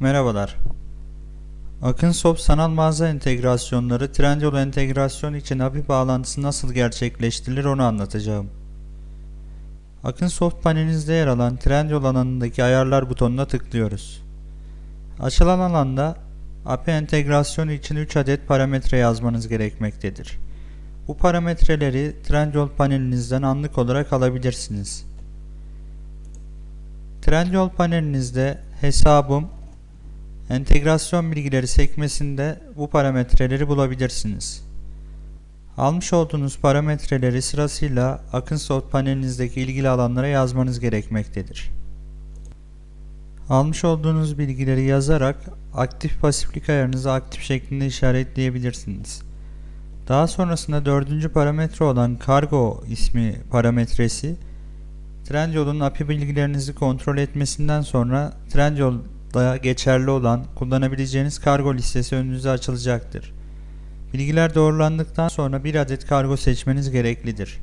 Merhabalar. Akınsoft sanal mağaza entegrasyonları Trendyol entegrasyon için API bağlantısı nasıl gerçekleştirilir onu anlatacağım. Akınsoft panelinizde yer alan Trendyol alanındaki ayarlar butonuna tıklıyoruz. Açılan alanda API entegrasyonu için 3 adet parametre yazmanız gerekmektedir. Bu parametreleri Trendyol panelinizden anlık olarak alabilirsiniz. Trendyol panelinizde hesabım, entegrasyon bilgileri sekmesinde bu parametreleri bulabilirsiniz. Almış olduğunuz parametreleri sırasıyla Akınsoft panelinizdeki ilgili alanlara yazmanız gerekmektedir. Almış olduğunuz bilgileri yazarak aktif pasiflik ayarınızı aktif şeklinde işaretleyebilirsiniz. Daha sonrasında dördüncü parametre olan kargo ismi parametresi Trendyol'un API bilgilerinizi kontrol etmesinden sonra Trendyol'da geçerli olan kullanabileceğiniz kargo listesi önünüze açılacaktır. Bilgiler doğrulandıktan sonra bir adet kargo seçmeniz gereklidir.